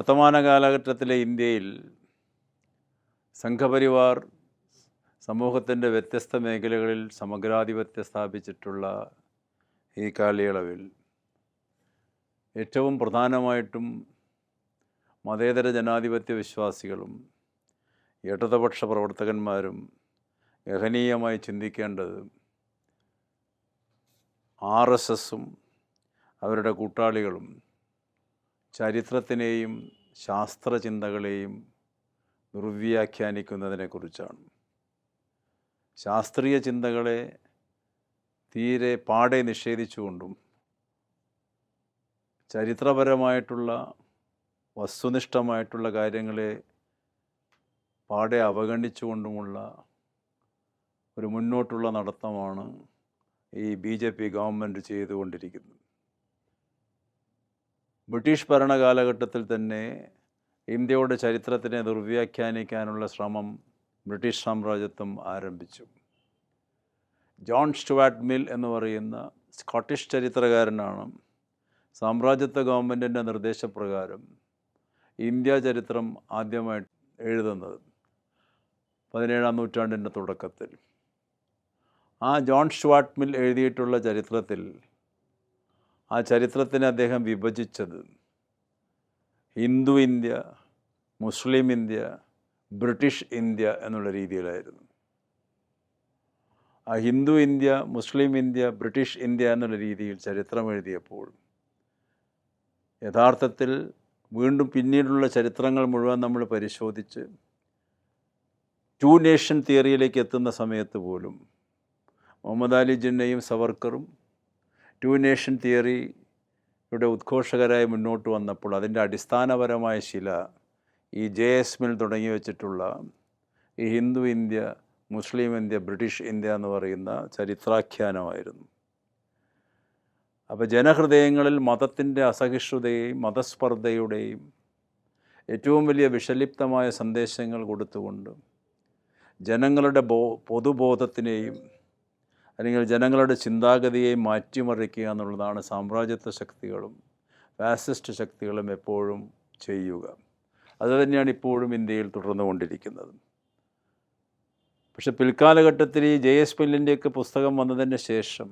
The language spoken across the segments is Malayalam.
വർത്തമാന കാലഘട്ടത്തിലെ ഇന്ത്യയിൽ സംഘപരിവാർ സമൂഹത്തിന്റെ വ്യത്യസ്ത മേഖലകളിൽ സമഗ്രാധിപത്യം സ്ഥാപിച്ചിട്ടുള്ള ഈ കാലയളവിൽ ഏറ്റവും പ്രധാനമായിട്ടും മതേതര ജനാധിപത്യ വിശ്വാസികളും ഇടതുപക്ഷ പ്രവർത്തകന്മാരും ഗഹനീയമായി ചിന്തിക്കേണ്ടത് ആർ എസ് എസും അവരുടെ കൂട്ടാളികളും ചരിത്രത്തിനെയും ശാസ്ത്രചിന്തകളെയും ദുർവ്യാഖ്യാനിക്കുന്നതിനെക്കുറിച്ചാണ്. ശാസ്ത്രീയ ചിന്തകളെ തീരെ പാടെ നിഷേധിച്ചുകൊണ്ടും ചരിത്രപരമായിട്ടുള്ള വസ്തുനിഷ്ഠമായിട്ടുള്ള കാര്യങ്ങളെ പാടെ അവഗണിച്ചുകൊണ്ടുമുള്ള ഒരു മുന്നോട്ടുള്ള നടത്തമാണ് ഈ ബി ജെ പി ഗവൺമെന്റ് ചെയ്തുകൊണ്ടിരിക്കുന്നത്. ബ്രിട്ടീഷ് ഭരണകാലഘട്ടത്തിൽ തന്നെ ഇന്ത്യയുടെ ചരിത്രത്തിനെ ദുർവ്യാഖ്യാനിക്കാനുള്ള ശ്രമം ബ്രിട്ടീഷ് സാമ്രാജ്യത്വം ആരംഭിച്ചു. ജോൺ സ്റ്റുവാർട്ട് മിൽ എന്ന് പറയുന്ന സ്കോട്ടിഷ് ചരിത്രകാരനാണ് സാമ്രാജ്യത്വ ഗവൺമെന്റിന്റെ നിർദ്ദേശപ്രകാരം ഇന്ത്യ ചരിത്രം ആദ്യമായി എഴുതുന്നത് പതിനേഴാം നൂറ്റാണ്ടിന്റെ തുടക്കത്തിൽ. ആ ജോൺ സ്റ്റുവാർട്ട് മിൽ എഴുതിയിട്ടുള്ള ചരിത്രത്തിൽ ആ ചരിത്രത്തിനെ അദ്ദേഹം വിഭജിച്ചത്. Hindu India Muslim India British India എന്നുള്ള രീതിയിലായിരുന്നു. ആ Hindu India Muslim India British India എന്നുള്ള രീതിയിൽ ചരിത്രം എഴുതിയപ്പോൾ യഥാർത്ഥത്തിൽ വീണ്ടും പിന്നീടുള്ള ചരിത്രങ്ങൾ മുഴുവൻ നമ്മൾ പരിശോധിച്ച് ടു നേഷൻ തിയറിയിലേക്ക് എത്തുന്ന സമയത്ത് പോലും മുഹമ്മദ് അലി ജിന്നയും സവർക്കറും ടു നേഷൻ തിയറിയുടെ ഉദ്ഘോഷകരായി മുന്നോട്ട് വന്നപ്പോൾ അതിന്റെ അടിസ്ഥാനപരമായ ശില ഈ ജെ എസ് മിൽ തുടങ്ങി വെച്ചിട്ടുള്ള ഈ Hindu India Muslim India British India എന്ന് പറയുന്ന ചരിത്രാഖ്യാനമായിരുന്നു. അപ്പോൾ ജനഹൃദയങ്ങളിൽ മതത്തിന്റെ അസഹിഷ്ണുതയെയും മതസ്പർദ്ധയുടെയും ഏറ്റവും വലിയ വിഷലിപ്തമായ സന്ദേശങ്ങൾ കൊടുത്തുകൊണ്ട് ജനങ്ങളുടെ ബോ പൊതുബോധത്തിനെയും അല്ലെങ്കിൽ ജനങ്ങളുടെ ചിന്താഗതിയെ മാറ്റിമറിക്കുക എന്നുള്ളതാണ് സാമ്രാജ്യത്വ ശക്തികളും ഫാസിസ്റ്റ് ശക്തികളും എപ്പോഴും ചെയ്യുക. അതുതന്നെയാണ് ഇപ്പോഴും ഇന്ത്യയിൽ തുടർന്നുകൊണ്ടിരിക്കുന്നത് പക്ഷെ പിൽക്കാലഘട്ടത്തിൽ ജെ എസ് പില്ലിന്റെയൊക്കെ പുസ്തകം വന്നതിന് ശേഷം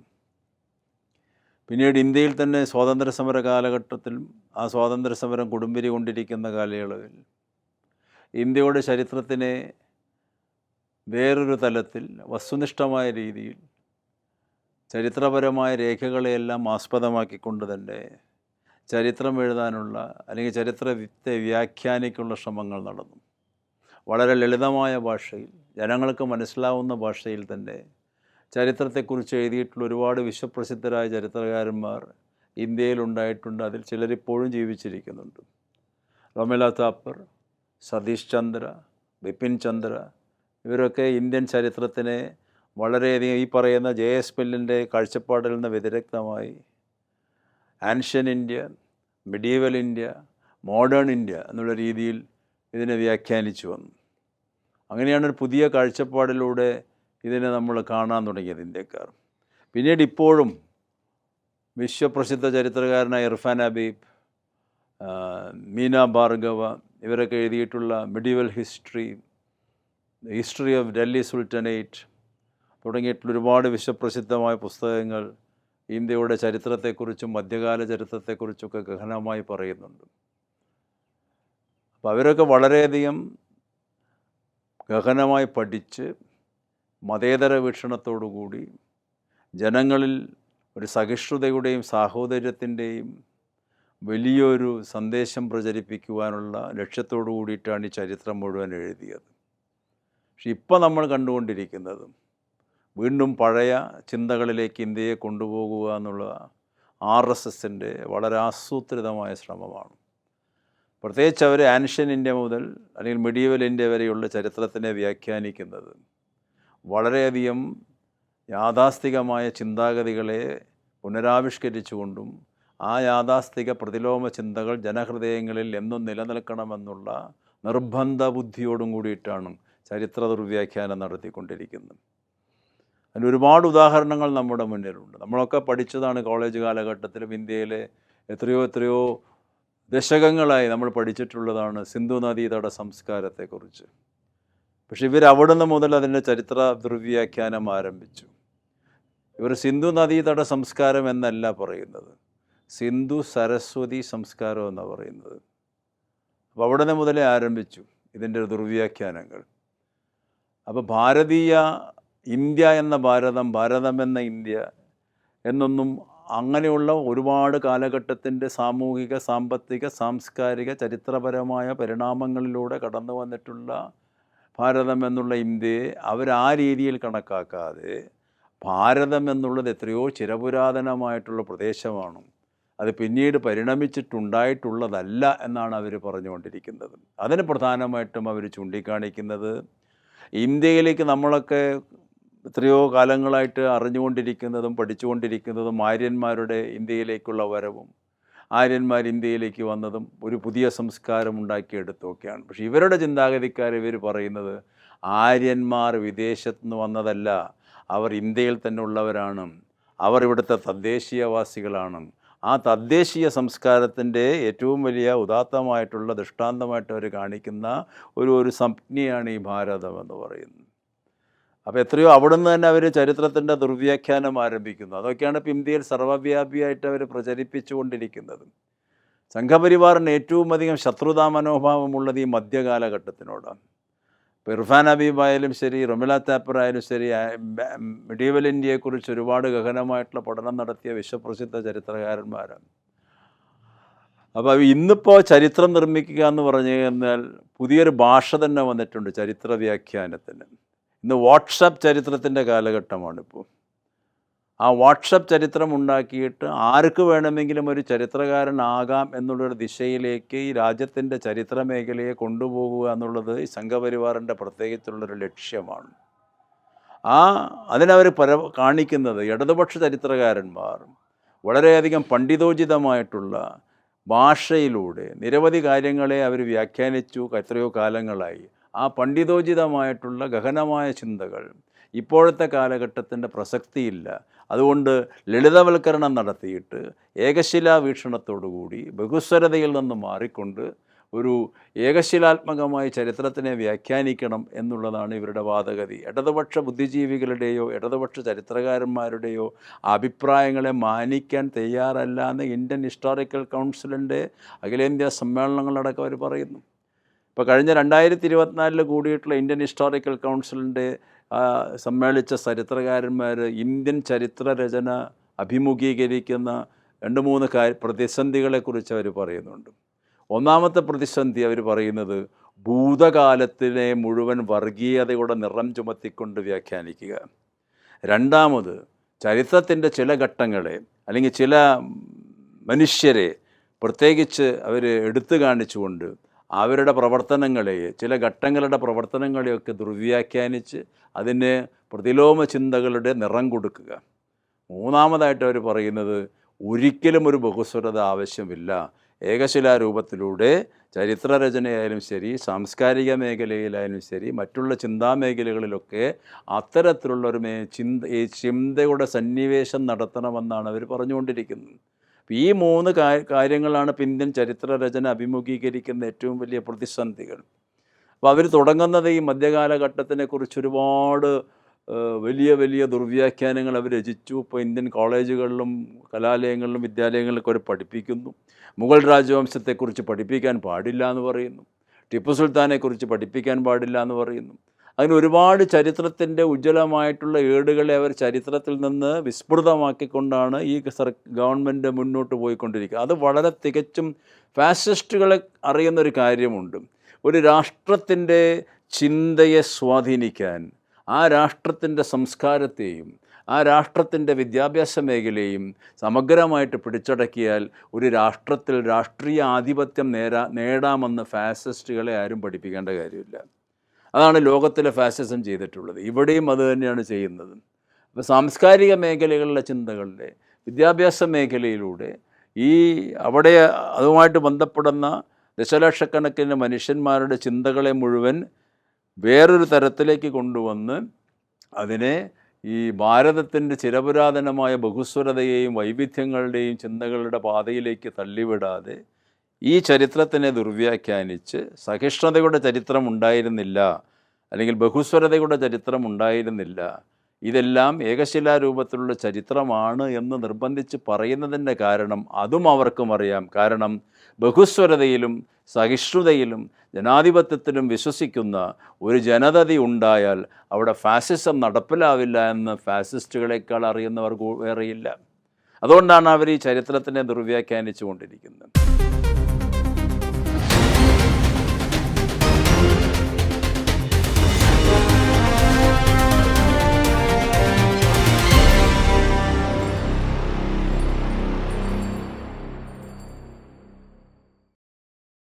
പിന്നീട് ഇന്ത്യയിൽ തന്നെ സ്വാതന്ത്ര്യ സമര കാലഘട്ടത്തിൽ ആ സ്വാതന്ത്ര്യ സമരം കുടുംബിരി കൊണ്ടിരിക്കുന്ന കാലയളവിൽ ഇന്ത്യയുടെ ചരിത്രത്തിനെ വേറൊരു തലത്തിൽ വസ്തുനിഷ്ഠമായ രീതിയിൽ ചരിത്രപരമായ രേഖകളെയെല്ലാം ആസ്പദമാക്കിക്കൊണ്ട് തന്നെ ചരിത്രം എഴുതാനുള്ള അല്ലെങ്കിൽ ചരിത്രത്തെ വ്യാഖ്യാനിക്കുള്ള ശ്രമങ്ങൾ നടന്നു. വളരെ ലളിതമായ ഭാഷയിൽ ജനങ്ങൾക്ക് മനസ്സിലാവുന്ന ഭാഷയിൽ തന്നെ ചരിത്രത്തെക്കുറിച്ച് എഴുതിയിട്ടുള്ള ഒരുപാട് വിശ്വപ്രസിദ്ധരായ ചരിത്രകാരന്മാർ ഇന്ത്യയിലുണ്ടായിട്ടുണ്ട് അതിൽ ചിലരിപ്പോഴും ജീവിച്ചിരിക്കുന്നുണ്ട്. റോമില താപ്പർ സതീഷ് ചന്ദ്ര ബിപിൻ ചന്ദ്ര ഇവരൊക്കെ ഇന്ത്യൻ ചരിത്രത്തിനെ വളരെയധികം ഈ പറയുന്ന ജെ എസ് പെല്ലിന്റെ കാഴ്ചപ്പാടിൽ നിന്ന് വ്യതിരക്തമായി. Ancient India medieval India modern India എന്നുള്ള രീതിയിൽ ഇതിനെ വ്യാഖ്യാനിച്ചു വന്നു. അങ്ങനെയാണ് ഒരു പുതിയ കാഴ്ചപ്പാടിലൂടെ ഇതിനെ നമ്മൾ കാണാൻ തുടങ്ങിയത് ഇന്ത്യക്കാർ. പിന്നീട് ഇപ്പോഴും വിശ്വപ്രസിദ്ധ ചരിത്രകാരനായ ഇർഫാൻ അബീബ് മീന ഭാർഗവ ഇവരൊക്കെ എഴുതിയിട്ടുള്ള medieval history history of Delhi sultanate തുടങ്ങിയിട്ടുള്ള ഒരുപാട് വിശ്വപ്രസിദ്ധമായ പുസ്തകങ്ങൾ ഇന്ത്യയുടെ ചരിത്രത്തെക്കുറിച്ചും മധ്യകാല ചരിത്രത്തെക്കുറിച്ചൊക്കെ ഗഹനമായി പറയുന്നുണ്ട്. അപ്പോൾ അവരൊക്കെ വളരെയധികം ഗഹനമായി പഠിച്ച് മതേതര വീക്ഷണത്തോടുകൂടി ജനങ്ങളിൽ ഒരു സഹിഷ്ണുതയുടെയും സാഹോദര്യത്തിന്റെയും വലിയൊരു സന്ദേശം പ്രചരിപ്പിക്കുവാനുള്ള ലക്ഷ്യത്തോടു കൂടിയിട്ടാണ് ഈ ചരിത്രം മുഴുവൻ എഴുതിയത്. പക്ഷെ ഇപ്പം നമ്മൾ കണ്ടുകൊണ്ടിരിക്കുന്നത് വീണ്ടും പഴയ ചിന്തകളിലേക്ക് ഇന്ത്യയെ കൊണ്ടുപോകുക എന്നുള്ള ആർ എസ് എസിന്റെ വളരെ ആസൂത്രിതമായ ശ്രമമാണ്. പ്രത്യേകിച്ച് അവർ ആൻഷ്യൻ ഇന്ത്യ മുതൽ അല്ലെങ്കിൽ മിഡീവൽ ഇന്ത്യ വരെയുള്ള ചരിത്രത്തിനെ വ്യാഖ്യാനിക്കുന്നത് വളരെയധികം യാഥാസ്ഥികമായ ചിന്താഗതികളെ പുനരാവിഷ്കരിച്ചുകൊണ്ടും ആ യാഥാസ്ഥിക പ്രതിലോമ ചിന്തകൾ ജനഹൃദയങ്ങളിൽ എന്നും നിലനിൽക്കണമെന്നുള്ള നിർബന്ധ ബുദ്ധിയോടും കൂടിയിട്ടാണ് ചരിത്ര ദുർവ്യാഖ്യാനം നടത്തിക്കൊണ്ടിരിക്കുന്നത്. അതിന് ഒരുപാട് ഉദാഹരണങ്ങൾ നമ്മുടെ മുന്നിലുണ്ട്. നമ്മളൊക്കെ പഠിച്ചതാണ് കോളേജ് കാലഘട്ടത്തിലും ഇന്ത്യയിലെ എത്രയോ എത്രയോ ദശകങ്ങളായി നമ്മൾ പഠിച്ചിട്ടുള്ളതാണ് സിന്ധു നദീതട സംസ്കാരത്തെക്കുറിച്ച്. പക്ഷെ ഇവർ മുതൽ അതിന്റെ ചരിത്ര ദുർവ്യാഖ്യാനം ആരംഭിച്ചു. ഇവർ സിന്ധു നദീതട സംസ്കാരം എന്നല്ല പറയുന്നത്. സിന്ധു സരസ്വതി സംസ്കാരം എന്നാണ് പറയുന്നത്. അപ്പോൾ അവിടെ നിന്ന് മുതലേ ആരംഭിച്ചു ഇതിന്റെ ദുർവ്യാഖ്യാനങ്ങൾ അപ്പോൾ ഭാരതീയ ഇന്ത്യ എന്ന ഭാരതം ഭാരതം എന്ന ഇന്ത്യ എന്നൊന്നും അങ്ങനെയുള്ള ഒരുപാട് കാലഘട്ടത്തിന്റെ സാമൂഹിക സാമ്പത്തിക സാംസ്കാരിക ചരിത്രപരമായ പരിണാമങ്ങളിലൂടെ കടന്നു വന്നിട്ടുള്ള ഭാരതം എന്നുള്ള ഇന്ത്യയെ അവർ ആ രീതിയിൽ കണക്കാക്കാതെ ഭാരതം എന്നുള്ളത് എത്രയോ ചിരപുരാതനമായിട്ടുള്ള പ്രദേശമാണ്. അത് പിന്നീട് പരിണമിച്ചിട്ടുണ്ടായിട്ടുള്ളതല്ല എന്നാണ് അവർ പറഞ്ഞുകൊണ്ടിരിക്കുന്നത്. അതിന് പ്രധാനമായിട്ടും അവർ ചൂണ്ടിക്കാണിക്കുന്നത് ഇന്ത്യയിലേക്ക് നമ്മളൊക്കെ എത്രയോ കാലങ്ങളായിട്ട് അറിഞ്ഞുകൊണ്ടിരിക്കുന്നതും പഠിച്ചുകൊണ്ടിരിക്കുന്നതും ആര്യന്മാരുടെ ഇന്ത്യയിലേക്കുള്ള വരവും ആര്യന്മാർ ഇന്ത്യയിലേക്ക് വന്നതും ഒരു പുതിയ സംസ്കാരം ഉണ്ടാക്കിയെടുത്തൊക്കെയാണ് പക്ഷെ ഇവരുടെ ചിന്താഗതിക്കാർ ഇവർ പറയുന്നത് ആര്യന്മാർ വിദേശത്തു നിന്ന് വന്നതല്ല അവർ ഇന്ത്യയിൽ തന്നെ ഉള്ളവരാണ് അവർ ഇവിടുത്തെ തദ്ദേശീയവാസികളാണ്. ആ തദ്ദേശീയ സംസ്കാരത്തിന്റെ ഏറ്റവും വലിയ ഉദാത്തമായിട്ടുള്ള ദൃഷ്ടാന്തമായിട്ട് അവർ കാണിക്കുന്ന ഒരു ഒരു സംജ്ഞയാണ് ഈ ഭാരതം എന്ന് പറയുന്നത്. അപ്പോൾ എത്രയോ അവിടുന്ന് തന്നെ അവർ ചരിത്രത്തിന്റെ ദുർവ്യാഖ്യാനം ആരംഭിക്കുന്നു. അതൊക്കെയാണ് ഇപ്പോൾ ഇന്ത്യയിൽ സർവവ്യാപിയായിട്ട് അവർ പ്രചരിപ്പിച്ചുകൊണ്ടിരിക്കുന്നത്. സംഘപരിവാറിന് ഏറ്റവും അധികം ശത്രുതാ മനോഭാവമുള്ളത് ഈ മധ്യകാലഘട്ടത്തിനോടാണ്. ഇപ്പോൾ ഇർഫാൻ ഹബീബായാലും ശരി റൊമില താപ്പർ ആയാലും ശരി മിഡീവൽ ഇന്ത്യയെക്കുറിച്ച് ഒരുപാട് ഗഹനമായിട്ടുള്ള പഠനം നടത്തിയ വിശ്വപ്രസിദ്ധ ചരിത്രകാരന്മാരാണ്. അപ്പോൾ ഇന്നിപ്പോൾ ചരിത്രം നിർമ്മിക്കുക എന്ന് പറഞ്ഞു കഴിഞ്ഞാൽ പുതിയൊരു ഭാഷ തന്നെ വന്നിട്ടുണ്ട് ചരിത്ര വ്യാഖ്യാനത്തിന് ഇന്ന് വാട്സപ്പ് ചരിത്രത്തിന്റെ കാലഘട്ടമാണിപ്പോൾ. ആ വാട്സപ്പ് ചരിത്രം ഉണ്ടാക്കിയിട്ട് ആർക്ക് വേണമെങ്കിലും ഒരു ചരിത്രകാരനാകാം എന്നുള്ളൊരു ദിശയിലേക്ക് ഈ രാജ്യത്തിന്റെ ചരിത്ര മേഖലയെ കൊണ്ടുപോകുക എന്നുള്ളത് ഈ സംഘപരിവാറിന്റെ പ്രത്യേകിച്ചുള്ളൊരു ലക്ഷ്യമാണ്. ആ അതിനവർ പര കാണിക്കുന്നത് ഇടതുപക്ഷ ചരിത്രകാരന്മാർ വളരെയധികം പണ്ഡിതോചിതമായിട്ടുള്ള ഭാഷയിലൂടെ നിരവധി കാര്യങ്ങളെ അവർ വ്യാഖ്യാനിച്ചു എത്രയോ കാലങ്ങളായി. ആ പണ്ഡിതോചിതമായിട്ടുള്ള ഗഹനമായ ചിന്തകൾ ഇപ്പോഴത്തെ കാലഘട്ടത്തിന്റെ പ്രസക്തിയില്ല. അതുകൊണ്ട് ലളിതവൽക്കരണം നടത്തിയിട്ട് ഏകശിലാ വീക്ഷണത്തോടുകൂടി ബഹുസ്വരതയിൽ നിന്ന് മാറിക്കൊണ്ട് ഒരു ഏകശിലാത്മകമായ ചരിത്രത്തിനെ വ്യാഖ്യാനിക്കണം എന്നുള്ളതാണ് ഇവരുടെ വാദഗതി. ഇടതുപക്ഷ ബുദ്ധിജീവികളുടെയോ ഇടതുപക്ഷ ചരിത്രകാരന്മാരുടെയോ അഭിപ്രായങ്ങളെ മാനിക്കാൻ തയ്യാറല്ല എന്ന് ഇന്ത്യൻ ഹിസ്റ്റോറിക്കൽ കൗൺസിലിന്റെ അഖിലേന്ത്യാ സമ്മേളനങ്ങളടക്കം അവർ പറയുന്നു. ഇപ്പോൾ കഴിഞ്ഞ രണ്ടായിരത്തി ഇരുപത്തിനാലിൽ കൂടിയിട്ടുള്ള ഇന്ത്യൻ ഹിസ്റ്റോറിക്കൽ കൗൺസിലിന്റെ സമ്മേളിച്ച ചരിത്രകാരന്മാർ ഇന്ത്യൻ ചരിത്രരചന അഭിമുഖീകരിക്കുന്ന രണ്ട് മൂന്ന് കാര്യ പ്രതിസന്ധികളെക്കുറിച്ച് അവർ പറയുന്നുണ്ട്. ഒന്നാമത്തെ പ്രതിസന്ധി അവർ പറയുന്നത് ഭൂതകാലത്തിനെ മുഴുവൻ വർഗീയതയുടെ നിറം ചുമത്തിക്കൊണ്ട് വ്യാഖ്യാനിക്കുക. രണ്ടാമത് ചരിത്രത്തിന്റെ ചില ഘട്ടങ്ങളെ അല്ലെങ്കിൽ ചില മനുഷ്യരെ പ്രത്യേകിച്ച് അവർ എടുത്തു കാണിച്ചുകൊണ്ട് അവരുടെ പ്രവർത്തനങ്ങളെ ചില ഘട്ടങ്ങളുടെ പ്രവർത്തനങ്ങളെയൊക്കെ ദുർവ്യാഖ്യാനിച്ച് അതിന് പ്രതിലോമ ചിന്തകളുടെ നിറം കൊടുക്കുക. മൂന്നാമതായിട്ട് അവർ പറയുന്നത് ഒരിക്കലും ഒരു ബഹുസ്വരത ആവശ്യമില്ല. ഏകശിലാരൂപത്തിലൂടെ ചരിത്രരചനയായാലും ശരി സാംസ്കാരിക മേഖലയിലായാലും ശരി മറ്റുള്ള ചിന്താ മേഖലകളിലൊക്കെ അത്തരത്തിലുള്ള ഒരു മേ ചിന്ത ഈ ചിന്തയുടെ സന്നിവേശം നടത്തണമെന്നാണ് അവർ പറഞ്ഞുകൊണ്ടിരിക്കുന്നത്. ഈ മൂന്ന് കാര്യങ്ങളാണ് ഇപ്പം ഇന്ത്യൻ ചരിത്രരചന അഭിമുഖീകരിക്കുന്ന ഏറ്റവും വലിയ പ്രതിസന്ധികൾ. അപ്പോൾ അവർ തുടങ്ങുന്നത് ഈ മധ്യകാലഘട്ടത്തിനെ കുറിച്ച് ഒരുപാട് വലിയ വലിയ ദുർവ്യാഖ്യാനങ്ങൾ അവർ രചിച്ചു. ഇപ്പോൾ ഇന്ത്യൻ കോളേജുകളിലും കലാലയങ്ങളിലും വിദ്യാലയങ്ങളിലൊക്കെ അവർ പഠിപ്പിക്കുന്നു. മുഗൾ രാജവംശത്തെക്കുറിച്ച് പഠിപ്പിക്കാൻ പാടില്ല എന്ന് പറയുന്നു. ടിപ്പു സുൽത്താനെക്കുറിച്ച് പഠിപ്പിക്കാൻ പാടില്ല എന്ന് പറയുന്നു. അതിന് ഒരുപാട് ചരിത്രത്തിന്റെ ഉജ്ജ്വലമായിട്ടുള്ള ഏടുകളെ അവർ ചരിത്രത്തിൽ നിന്ന് വിസ്മൃതമാക്കിക്കൊണ്ടാണ് ഈ ഗവൺമെന്റ് മുന്നോട്ട് പോയിക്കൊണ്ടിരിക്കുക. അത് വളരെ തികച്ചും ഫാസിസ്റ്റുകളെ അറിയുന്നൊരു കാര്യമുണ്ട്. ഒരു രാഷ്ട്രത്തിന്റെ ചിന്തയെ സ്വാധീനിക്കാൻ ആ രാഷ്ട്രത്തിന്റെ സംസ്കാരത്തെയും ആ രാഷ്ട്രത്തിന്റെ വിദ്യാഭ്യാസ മേഖലയും സമഗ്രമായിട്ട് പിടിച്ചടക്കിയാൽ ഒരു രാഷ്ട്രത്തിൽ രാഷ്ട്രീയ ആധിപത്യം നേരാ നേടാമെന്ന് ഫാസിസ്റ്റുകളെ ആരും പഠിപ്പിക്കേണ്ട കാര്യമില്ല. അതാണ് ലോകത്തിലെ ഫാസിസം ചെയ്തിട്ടുള്ളത്. ഇവിടെയും അത് തന്നെയാണ് ചെയ്യുന്നത്. അപ്പോൾ സാംസ്കാരിക മേഖലകളിലെ ചിന്തകളിലെ വിദ്യാഭ്യാസ മേഖലയിലൂടെ ഈ അവിടെ അതുമായിട്ട് ബന്ധപ്പെടുന്ന ദശലക്ഷക്കണക്കിന് മനുഷ്യന്മാരുടെ ചിന്തകളെ മുഴുവൻ വേറൊരു തരത്തിലേക്ക് കൊണ്ടുവന്ന് അതിനെ ഈ ഭാരതത്തിന്റെ ചിരപുരാതനമായ ബഹുസ്വരതയെയും വൈവിധ്യങ്ങളുടെയും ചിന്തകളുടെ പാതയിലേക്ക് തള്ളിവിടാതെ ഈ ചരിത്രത്തിനെ ദുർവ്യാഖ്യാനിച്ച് സഹിഷ്ണുതയുടെ ചരിത്രം ഉണ്ടായിരുന്നില്ല അല്ലെങ്കിൽ ബഹുസ്വരതയുടെ ചരിത്രം ഉണ്ടായിരുന്നില്ല ഇതെല്ലാം ഏകശിലാരൂപത്തിലുള്ള ചരിത്രമാണ് എന്ന് നിർബന്ധിച്ച് പറയുന്നതിന്റെ കാരണം അതും അവർക്കും അറിയാം. കാരണം ബഹുസ്വരതയിലും സഹിഷ്ണുതയിലും ജനാധിപത്യത്തിലും വിശ്വസിക്കുന്ന ഒരു ജനതതി ഉണ്ടായാൽ അവിടെ ഫാസിസം നടപ്പിലാവില്ല എന്ന് ഫാസിസ്റ്റുകളെക്കാൾ അറിയുന്നവർ വേറെയില്ല. അതുകൊണ്ടാണ് അവർ ഈ ചരിത്രത്തിനെ ദുർവ്യാഖ്യാനിച്ചു കൊണ്ടിരിക്കുന്നത്.